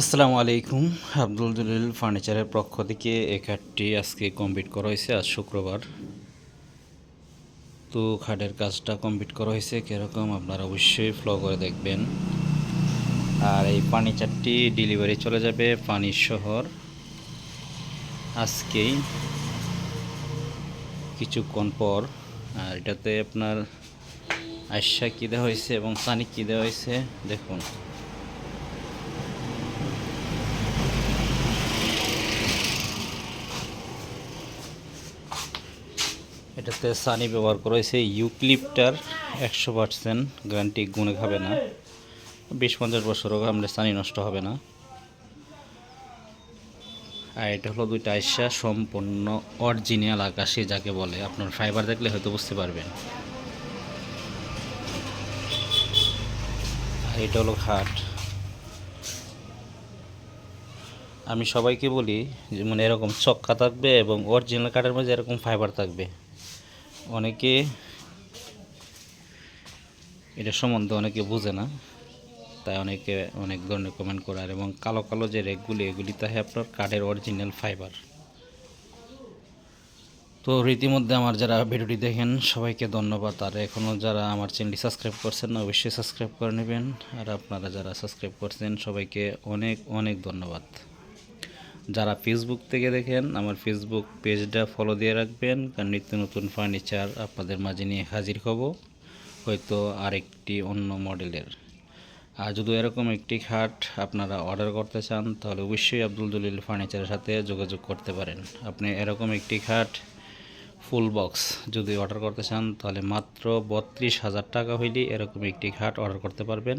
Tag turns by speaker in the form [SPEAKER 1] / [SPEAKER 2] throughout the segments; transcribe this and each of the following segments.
[SPEAKER 1] আসসালামু আলাইকুম। আব্দুল জলিল ফার্নিচারের পক্ষ থেকে এই খাটটি আজকে কমপ্লিট করা হয়েছে আজ শুক্রবার। তো খাটের কাজটা কমপ্লিট করা হয়েছে, কীরকম আপনারা অবশ্যই ফলো করে দেখবেন। আর এই ফার্নিচারটি ডেলিভারি চলে যাবে পানির শহর। আজকেই কিছুক্ষণ পর। আর এটাতে আপনার আয়সা কী দেওয়া হয়েছে এবং সানি কী দেওয়া হয়েছে, দেখুন। এটাতে সানি ব্যবহার করা হয়েছে ইউক্লিপটার একশো পার্সেন্ট গ্যারান্টি গুণে খাবে না। বিশ পঞ্চাশ বছরও আমরা সানি নষ্ট হবে না। আর এটা হলো দুইটা আইসা সম্পূর্ণ অরিজিনাল আকাশে যাকে বলে। আপনার ফাইবার দেখলে হয়তো বুঝতে পারবেন। আর এটা হলো খাট। আমি সবাইকে বলি যে মানে এরকম চক্কা থাকবে এবং অরিজিনাল কাঠের মধ্যে এরকম ফাইবার থাকবে। অনেকে এটা সম্বন্ধে অনেকে বুঝে না, তাই অনেকে অনেক ধরনের কমেন্ট করার এবং কালো কালো যে রেকগুলি, এগুলি তাহে আপনার কাঠের অরিজিনাল ফাইবার তো রীতিমধ্যে আমার যারা ভিডিওটি দেখেন, সবাইকে ধন্যবাদ। আর এখনও যারা আমার চ্যানেলটি সাবস্ক্রাইব করছেন না অবশ্যই সাবস্ক্রাইব করে নেবেন। আর আপনারা যারা সাবস্ক্রাইব করছেন, সবাইকে অনেক অনেক ধন্যবাদ। যারা ফেসবুক থেকে দেখেন, আমার ফেসবুক পেজটা ফলো দিয়ে রাখবেন, কারণ নিত্য নতুন ফার্নিচার আপনাদের মাঝে নিয়ে হাজির হব। হয়তো আরেকটি অন্য মডেলের আর যদি এরকম একটি খাট আপনারা অর্ডার করতে চান, তাহলে অবশ্যই আব্দুল জলিল ফার্নিচারের সাথে যোগাযোগ করতে পারেন। আপনি এরকম একটি খাট ফুল বক্স যদি অর্ডার করতে চান, তাহলে মাত্র বত্রিশ হাজার টাকা হইলেই এরকম একটি খাট অর্ডার করতে পারবেন।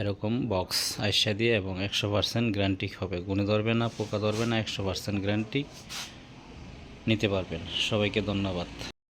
[SPEAKER 1] এরকম বক্স আয়সা দিয়ে এবং একশো পার্সেন্ট গ্যারান্টি হবে। গুনে ধরবে না, পোকা ধরবে না, একশো পার্সেন্ট গ্যারান্টি নিতে পারবেন। সবাইকে ধন্যবাদ।